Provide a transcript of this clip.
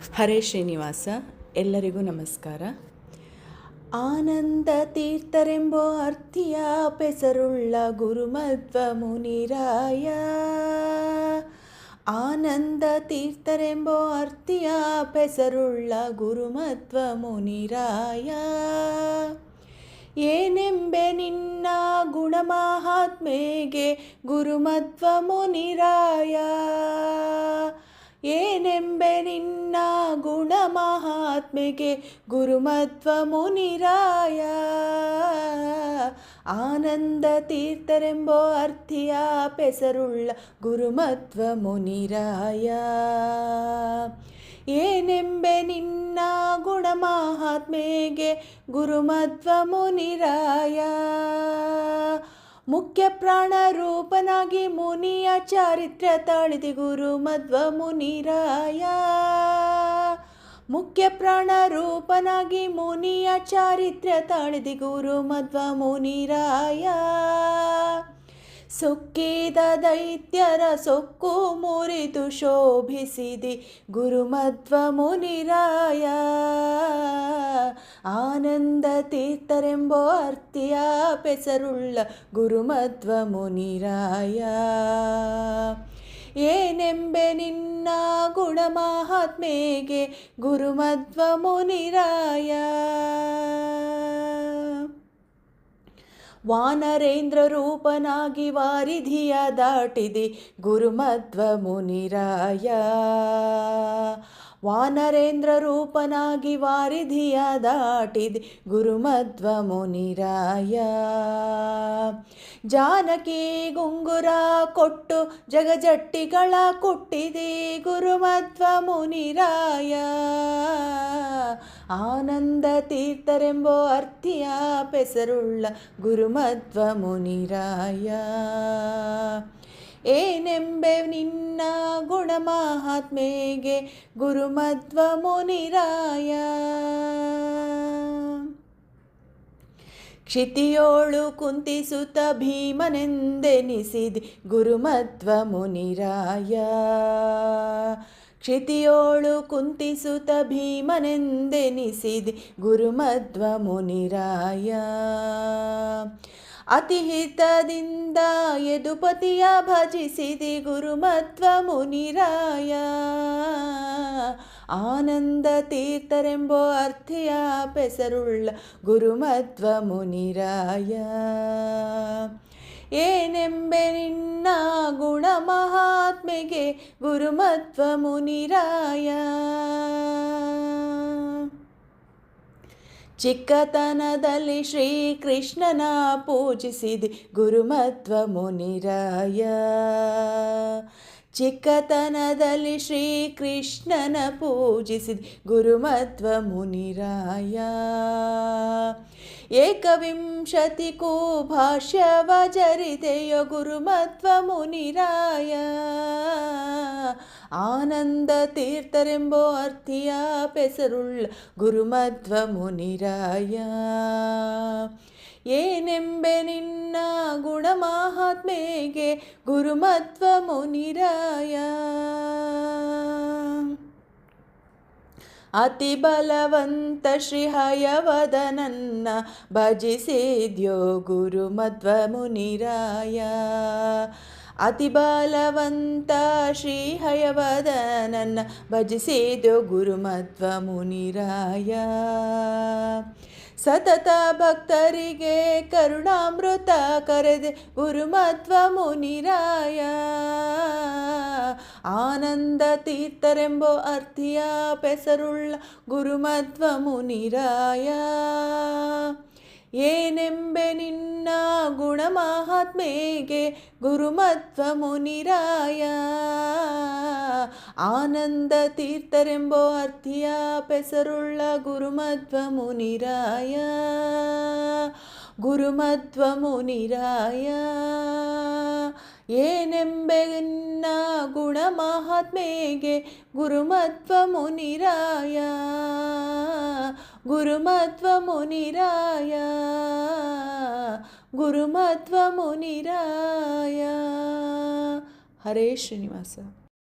ಹರೇ ಶ್ರೀನಿವಾಸ, ಎಲ್ಲರಿಗೂ ನಮಸ್ಕಾರ. ಆನಂದ ತೀರ್ಥರೆಂಬೋ ಅರ್ಥಿಯ ಪೆಸರುಳ್ಳ ಗುರುಮಧ್ವ ಮುನಿರಾಯ. ಆನಂದ ತೀರ್ಥರೆಂಬೋ ಅರ್ಥಿಯ ಪೆಸರುಳ್ಳ ಗುರುಮಧ್ವ ಮುನಿರಾಯ. ಏನೆಂಬೆ ನಿನ್ನ ಗುಣಮಹಾತ್ಮೆಗೆ ಗುರುಮಧ್ವ ಮುನಿರಾಯ. ಮಹಾತ್ಮೆಗೆ ಗುರುಮತ್ವ ಮುನಿರಾಯ. ಆನಂದ ತೀರ್ಥರೆಂಬೋ ಅರ್ಥಿಯ ಪೆಸರುಳ್ಳ ಗುರುಮತ್ವ ಮುನಿರಾಯ. ಏನೆಂಬೆ ನಿನ್ನ ಗುಣ ಮಹಾತ್ಮೆಗೆ ಗುರುಮತ್ವ ಮುನಿರಾಯ. ಮುಖ್ಯ ಪ್ರಾಣ ರೂಪನಾಗಿ ಮುನಿಯ ಚಾರಿತ್ರ್ಯ ತಾಳಿದೆ ಗುರು ಮಧ್ವ ಮುನಿರಾಯ. ಮುಖ್ಯ ಪ್ರಾಣ ರೂಪನಾಗಿ ಮುನಿಯ ಚಾರಿತ್ರ್ಯ ತಾಳಿದಿ ಗುರು ಮಧ್ವ ಮುನಿರಾಯ. ಸೊಕ್ಕಿದ ದೈತ್ಯರ ಸೊಕ್ಕು ಮುರಿದು ಶೋಭಿಸಿದಿ ಗುರುಮಧ್ವ ಮುನಿರಾಯ. ಆನಂದ ತೀರ್ಥರೆಂಬೋ ಅರ್ಥಿಯ ಪೆಸರುಳ್ಳ ಗುರುಮಧ್ವ ಮುನಿರಾಯ. ಏನೆಂಬೆ ನಿನ್ನ ಗುಣ ಮಹಾತ್ಮೆಗೆ ಗುರುಮಧ್ವ ಮುನಿರಾಯ? ವಾನರೇಂದ್ರ ರೂಪನಾಗಿ ವಾರಿಧಿಯ ದಾಟಿದೆ ಗುರುಮಧ್ವ ಮುನಿರಾಯ. ವಾನರೇಂದ್ರ ರೂಪನಾಗಿ ವಾರಿಧಿಯ ದಾಟಿದೆ ಗುರುಮಧ್ವ ಮುನಿರಾಯ. ಜಾನಕಿ ಗುಂಗುರ ಕೊಟ್ಟು ಜಗಜಟ್ಟಿಗಳ ಕೊಟ್ಟಿದೆ ಗುರುಮಧ್ವ ಮುನಿರಾಯ. ಆನಂದ ತೀರ್ಥರೆಂಬೋ ಅರ್ಥಿಯ ಪೆಸರುಳ್ಳ ಗುರುಮಧ್ವ ಮುನಿರಾಯ. ಏನೆಂಬೆ ನಿನ್ನ ಗುಣ ಮಹಾತ್ಮೆಗೆ ಗುರುಮಧ್ವ ಮುನಿರಾಯ? ಕ್ಷಿತಿಯೋಳು ಕುಂತಿಸುತ್ತ ಭೀಮನೆಂದೆನಿಸಿದೆ ಗುರುಮಧ್ವ ಮುನಿರಾಯ ಕ್ಷಿತಿಯೋಳು ಕುಂತಿಸುತ್ತ ಭೀಮನೆಂದೆನಿಸಿದೆ ಗುರುಮಧ್ವ ಮುನಿರಾಯ ಅತಿಹಿತದಿಂದ ಯದುಪತಿಯ ಭಜಿಸಿದಿ ಗುರುಮತ್ವ ಮುನಿರಾಯ. ಆನಂದ ತೀರ್ಥರೆಂಬೋ ಅರ್ಥಿಯ ಪೆಸರುಳ್ಳ ಗುರುಮತ್ವ ಮುನಿರಾಯ. ಏನೆಂಬೆ ನಿನ್ನ ಗುಣ ಮಹಾತ್ಮೆಗೆ ಗುರುಮತ್ವ ಮುನಿರಾಯ. ಚಿಕ್ಕತನದಲ್ಲಿ ಶ್ರೀಕೃಷ್ಣನ ಪೂಜಿಸಿದೆ ಗುರುಮತ್ವ ಮುನಿರಾಯ. ಚಿಕ್ಕತನದಲ್ಲಿ ಶ್ರೀಕೃಷ್ಣನ ಪೂಜಿಸಿದೆ ಗುರುಮಧ್ವ ಮುನಿರಾಯ ಏಕವಿಂಶತಿಗೂ ಭಾಷ್ಯವ ಜರಿದೆಯೋ ಗುರುಮಧ್ವ ಮುನಿರಾಯ ಆನಂದ ತೀರ್ಥರೆಂಬೋ ಅರ್ಥಿಯ ಪೆಸರುಳ್ಳ ಗುರುಮಧ್ವ ಮುನಿರಾಯ ಏನೆಂಬೆ ನಿನ್ನ ಗುಣ ಮಹಾತ್ಮೆಗೆ ಗುರುಮಧ್ವ ಮುನಿರಾಯ ಅತಿ ಬಲವಂತ ಶ್ರೀ ಹಯವದನನ್ನ ಭಜಿಸಿದ್ಯೋ ಗುರು ಮಧ್ವ ಮುನಿರಾಯ ಅತಿ ಬಲವಂತ ಶ್ರೀ ಹಯವದನನ್ನ ಭಜಿಸಿದ್ಯೋ ಗುರುಮತ್ವ ಮುನಿರಾಯ. ಸತತ ಭಕ್ತರಿಗೆ ಕರುಣಾಮೃತ ಕರೆದೆ ಗುರುಮತ್ವ ಮುನಿರಾಯ. ಆನಂದ ತೀರ್ಥರೆಂಬೋ ಅರ್ಥಿಯ ಪೆಸರುಳ್ಳ ಗುರುಮತ್ವ ಮುನಿರಾಯ. ನಿನ್ನ ಗುಣ ಮಹಾತ್ಮೆಗೆ ಗುರುಮಧ್ವ ಮುನಿರಾಯ ಆನಂದ ತೀರ್ಥರೆಂಬೋ ಅರ್ಥಿಯ ಪೆಸರುಳ್ಳ ಗುರುಮಧ್ವ ಮುನಿರಾಯ ಗುರುಮಧ್ವ ಮುನಿರಾಯ ಏನೆಂಬೆ ನಿನ್ನ ಗುಣ ಮಹಾತ್ಮೆಗೆ ಗುರುಮಧ್ವ